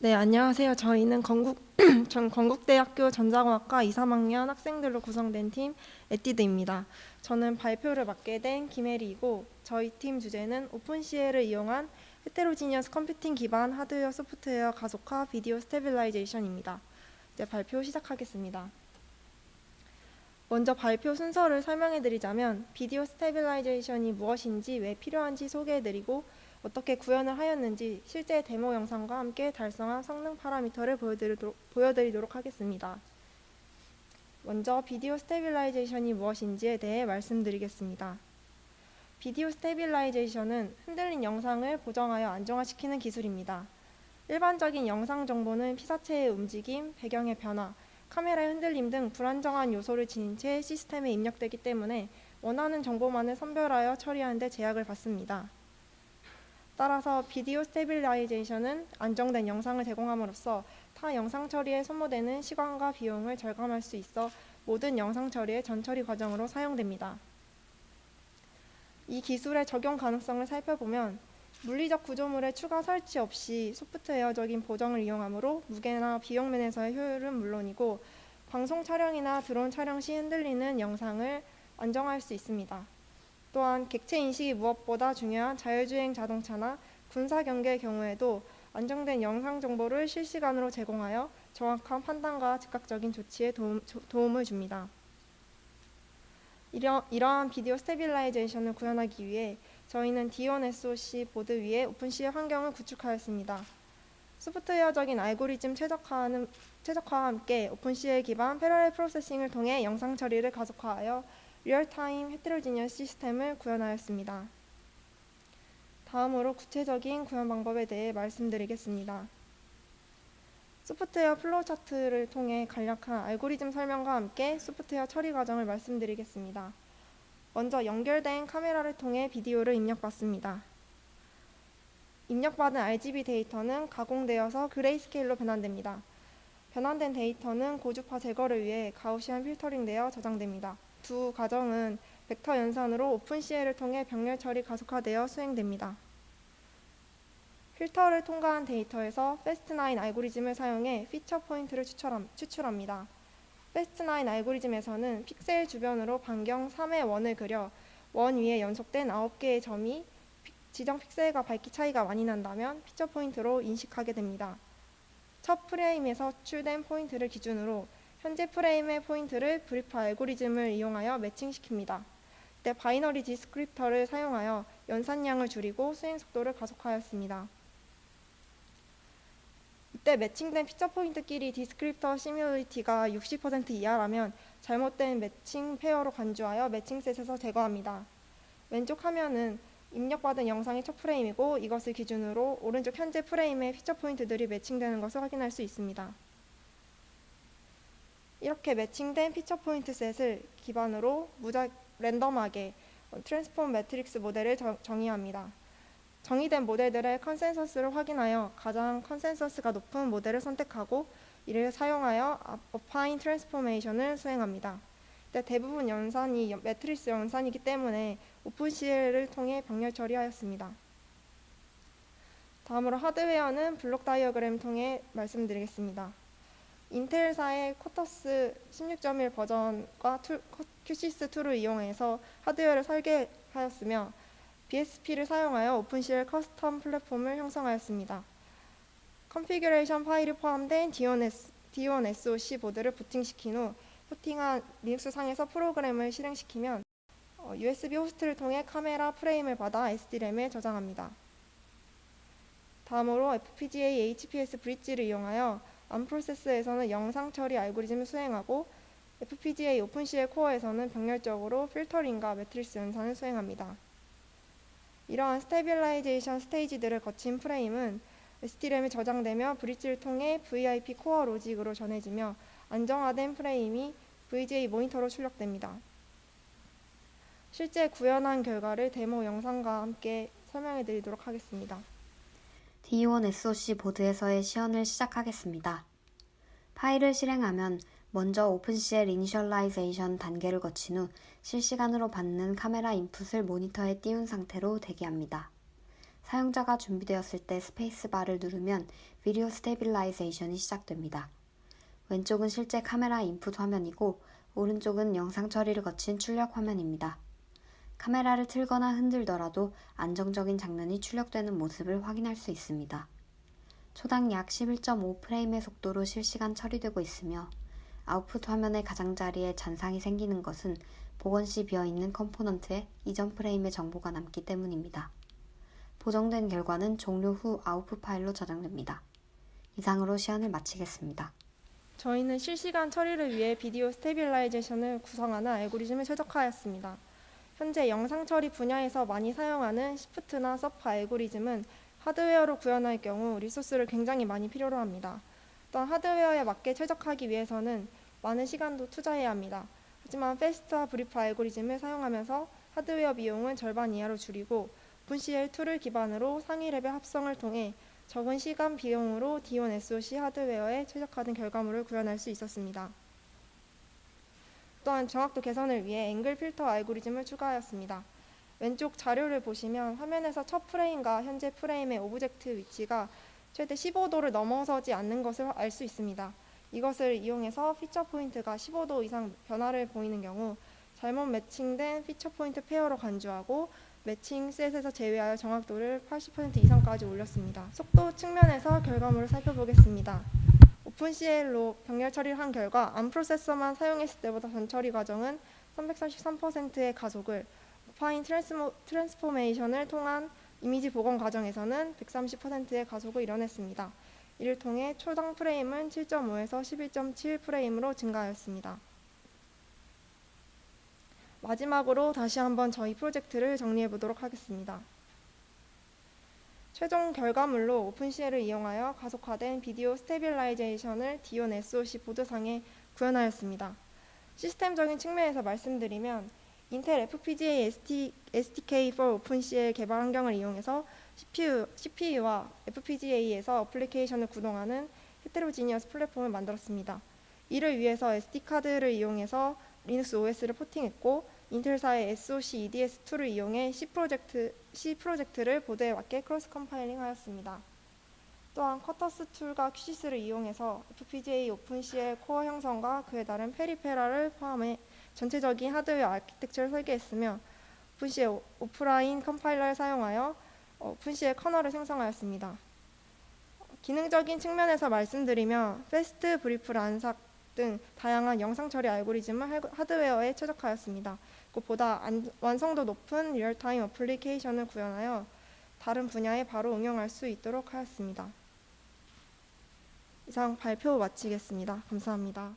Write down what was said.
네, 안녕하세요. 저희는 건국 전 건국대학교 전자공학과 2, 3학년 학생들로 구성된 팀 에뛰드입니다. 저는 발표를 맡게 된 김혜리이고 저희 팀 주제는 오픈CL을 이용한 헤테로지니어스 컴퓨팅 기반 하드웨어 소프트웨어 가속화 비디오 스테빌라이제이션입니다. 이제 발표 시작하겠습니다. 먼저 발표 순서를 설명해 드리자면 비디오 스테빌라이제이션이 무엇인지 왜 필요한지 소개해 드리고 어떻게 구현을 하였는지 실제 데모 영상과 함께 달성한 성능 파라미터를 보여드리도록, 보여드리도록 하겠습니다. 먼저 비디오 스테빌라이제이션이 무엇인지에 대해 말씀드리겠습니다. 비디오 스테빌라이제이션은 흔들린 영상을 보정하여 안정화시키는 기술입니다. 일반적인 영상 정보는 피사체의 움직임, 배경의 변화, 카메라의 흔들림 등 불안정한 요소를 지닌 채 시스템에 입력되기 때문에 원하는 정보만을 선별하여 처리하는 데 제약을 받습니다. 따라서 비디오 스테빌라이제이션은 안정된 영상을 제공함으로써 타 영상 처리에 소모되는 시간과 비용을 절감할 수 있어 모든 영상 처리의 전처리 과정으로 사용됩니다. 이 기술의 적용 가능성을 살펴보면 물리적 구조물의 추가 설치 없이 소프트웨어적인 보정을 이용하므로 무게나 비용 면에서의 효율은 물론이고 방송 촬영이나 드론 촬영 시 흔들리는 영상을 안정할 수 있습니다. 또한 객체 인식이 무엇보다 중요한 자율주행 자동차나 군사 경계의 경우에도 안정된 영상 정보를 실시간으로 제공하여 정확한 판단과 즉각적인 조치에 도움, 조- 도움 을 줍니다. 이러, 이러한 비디오 스테빌라이제이션을 구현하기 위해 저희는 D1 SoC 보드 위에 오픈C의 환경을 구축하였습니다. 소프트웨어적인 알고리즘 최적화는, 최적화와 함께 오픈CL 기반 패러렐 프로세싱을 통해 영상 처리를 가속화하여 리얼타임 헤테로지니어스 시스템을 구현하였습니다. 다음으로 구체적인 구현 방법에 대해 말씀드리겠습니다. 소프트웨어 플로우 차트를 통해 간략한 알고리즘 설명과 함께 소프트웨어 처리 과정을 말씀드리겠습니다. 먼저 연결된 카메라를 통해 비디오를 입력받습니다. 입력받은 RGB 데이터는 가공되어서 그레이스케일로 변환됩니다. 변환된 데이터는 고주파 제거를 위해 가우시안 필터링되어 저장됩니다. 두 과정은 벡터 연산으로 오픈CL을 통해 병렬 처리 가속화되어 수행됩니다. 필터를 통과한 데이터에서 패스트9 알고리즘을 사용해 피처 포인트를 추출합니다. 패스트9 알고리즘에서는 픽셀 주변으로 반경 3의 원을 그려 원 위에 연속된 9개의 점이 피- 지정 픽셀과 밝기 차이가 많이 난다면 피처 포인트로 인식하게 됩니다. 첫 프레임에서 추출된 포인트를 기준으로 현재 프레임의 포인트를 브리프 알고리즘을 이용하여 매칭시킵니다. 이때 바이너리 디스크립터를 사용하여 연산량을 줄이고 수행 속도를 가속하였습니다. 이때 매칭된 피처 포인트끼리 디스크립터 시뮬리티가 60% 이하라면 잘못된 매칭 페어로 간주하여 매칭셋에서 제거합니다. 왼쪽 화면은 입력받은 영상의 첫 프레임이고 이것을 기준으로 오른쪽 현재 프레임의 피처 포인트들이 매칭되는 것을 확인할 수 있습니다. 이렇게 매칭된 피처 포인트 셋을 기반으로 무작 랜덤하게 트랜스폼 매트릭스 모델을 정- 정의합니다. 정의된 모델들의 컨센서스를 확인하여 가장 컨센서스가 높은 모델을 선택하고 이를 사용하여 어파인 트랜스포메이션을 수행합니다. 대부분 연산이 연- 매트리스 연산이기 때문에 오픈CL을 통해 병렬 처리하였습니다. 다음으로 하드웨어는 블록 다이어그램 통해 말씀드리겠습니다. 인텔사의 코터스 16.1 버전과 툴- 코- 큐시스2를 이용해서 하드웨어를 설계하였으며 BSP를 사용하여 오픈CL 커스텀 플랫폼을 형성하였습니다. 컨피규레이션 파일이 포함된 D1S, D1 SoC 보드를 부팅시킨 후 부팅한 리눅스 상에서 프로그램을 실행시키면 어, USB 호스트를 통해 카메라 프레임을 받아 SD램에 저장합니다. 다음으로 FPGA HPS 브릿지를 이용하여 암 프로세스에서는 영상 처리 알고리즘을 수행하고 FPGA 오픈CL 코어에서는 병렬적으로 필터링과 매트리스 연산을 수행합니다. 이러한 스테빌라이제이션 스테이지들을 거친 프레임은 SD램에 저장되며 브릿지를 통해 VIP 코어 로직으로 전해지며 안정화된 프레임이 VGA 모니터로 출력됩니다. 실제 구현한 결과를 데모 영상과 함께 설명해 드리도록 하겠습니다. D1 SoC 보드에서의 시연을 시작하겠습니다. 파일을 실행하면 먼저 오픈CL 이니셜라이제이션 단계를 거친 후 실시간으로 받는 카메라 인풋을 모니터에 띄운 상태로 대기합니다. 사용자가 준비되었을 때 스페이스바를 누르면 비디오 스테빌라이제이션이 시작됩니다. 왼쪽은 실제 카메라 인풋 화면이고 오른쪽은 영상 처리를 거친 출력 화면입니다. 카메라를 틀거나 흔들더라도 안정적인 장면이 출력되는 모습을 확인할 수 있습니다. 초당 약 11.5프레임의 속도로 실시간 처리되고 있으며 아웃풋 화면의 가장자리에 잔상이 생기는 것은 복원 시 비어있는 컴포넌트에 이전 프레임의 정보가 남기 때문입니다. 보정된 결과는 종료 후 아웃풋 파일로 저장됩니다. 이상으로 시연을 마치겠습니다. 저희는 실시간 처리를 위해 비디오 스테빌라이제이션을 구성하는 알고리즘을 최적화하였습니다. 현재 영상 처리 분야에서 많이 사용하는 시프트나 서프 알고리즘은 하드웨어로 구현할 경우 리소스를 굉장히 많이 필요로 합니다. 또한 하드웨어에 맞게 최적화하기 위해서는 많은 시간도 투자해야 합니다. 하지만 패스트와 브리프 알고리즘을 사용하면서 하드웨어 비용은 절반 이하로 줄이고 오픈CL 툴을 기반으로 상위 레벨 합성을 통해 적은 시간 비용으로 D1 SoC 하드웨어에 최적화된 결과물을 구현할 수 있었습니다. 또한 정확도 개선을 위해 앵글 필터 알고리즘을 추가하였습니다. 왼쪽 자료를 보시면 화면에서 첫 프레임과 현재 프레임의 오브젝트 위치가 최대 15도를 넘어서지 않는 것을 알 수 있습니다. 이것을 이용해서 피처 포인트가 15도 이상 변화를 보이는 경우 잘못 매칭된 피처 포인트 페어로 간주하고 매칭 셋에서 제외하여 정확도를 80% 이상까지 올렸습니다. 속도 측면에서 결과물을 살펴보겠습니다. 오픈CL로 병렬 처리를 한 결과 암 프로세서만 사용했을 때보다 전 처리 과정은 333%의 가속을 오파인 트랜스모, 트랜스포메이션을 통한 이미지 복원 과정에서는 130%의 가속을 이뤄냈습니다. 이를 통해 초당 프레임은 7.5에서 11.7 프레임으로 증가하였습니다. 마지막으로 다시 한번 저희 프로젝트를 정리해 보도록 하겠습니다. 최종 결과물로 오픈CL을 이용하여 가속화된 비디오 스테빌라이제이션을 D1 SoC 보드상에 구현하였습니다. 시스템적인 측면에서 말씀드리면 인텔 FPGA SDK for OpenCL 개발 환경을 이용해서 CPU, CPU와 FPGA에서 어플리케이션을 구동하는 헤테로지니어스 플랫폼을 만들었습니다. 이를 위해서 SD 카드를 이용해서 리눅스 OS를 포팅했고 인텔사의 SoC EDS 툴을 이용해 C 프로젝트 C 프로젝트를 보드에 맞게 크로스 컴파일링하였습니다. 또한 커터스 툴과 큐시스를 이용해서 FPGA 오픈CL 코어 형성과 그에 따른 페리페라를 포함해 전체적인 하드웨어 아키텍처를 설계했으며 오픈CL 오- 오프라인 컴파일러를 사용하여 어, 오픈CL 커널을 생성하였습니다. 기능적인 측면에서 말씀드리면 패스트 브리프 란삭 등 다양한 영상 처리 알고리즘을 할- 하드웨어에 최적화하였습니다. 그보다 완성도 높은 리얼타임 어플리케이션을 구현하여 다른 분야에 바로 응용할 수 있도록 하였습니다. 이상 발표 마치겠습니다. 감사합니다.